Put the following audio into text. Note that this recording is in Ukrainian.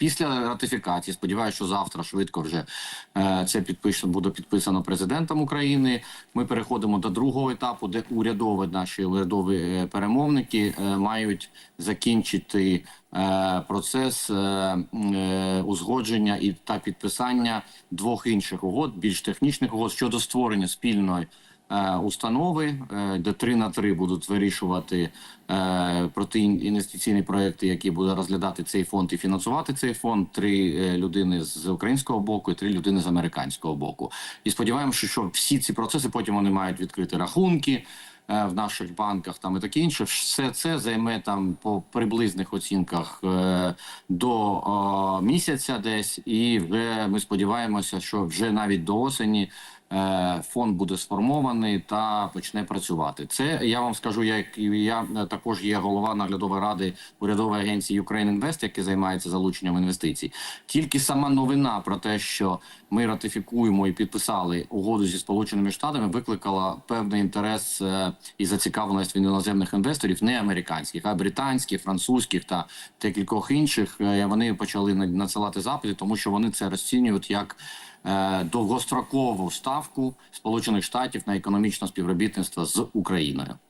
Після ратифікації, сподіваюся, що завтра швидко вже е, це підписано буде підписано президентом України. Ми переходимо до другого етапу, де урядові наші урядові е, перемовники е, мають закінчити процес узгодження і та підписання двох інших угод, більш технічних угод щодо створення спільної установи, е, де три на три будуть вирішувати е, протиінвестиційні проекти, які буде розглядати цей фонд і фінансувати цей фонд. Три е, людини з українського боку і три людини з американського боку. І сподіваємося, що всі ці процеси потім вони мають відкрити рахунки. Е, В наших банках там і таке інше, все це займе там по приблизних оцінках е, до місяця, десь, і вже ми сподіваємося, що вже навіть до осені е, фонд буде сформований та почне працювати. Це я вам скажу, як я також є голова наглядової ради урядової агенції Ukraine Invest, яка займається залученням інвестицій. Тільки сама новина про те, що ми ратифікуємо і підписали угоду зі сполученими штатами, викликала певний інтерес і зацікавленість від іноземних інвесторів, не американських, а британських, французьких та декількох інших. Е, Вони почали на- надсилати запити, тому що вони це розцінюють як е, довгострокову ставку Сполучених Штатів на економічне співробітництво з Україною.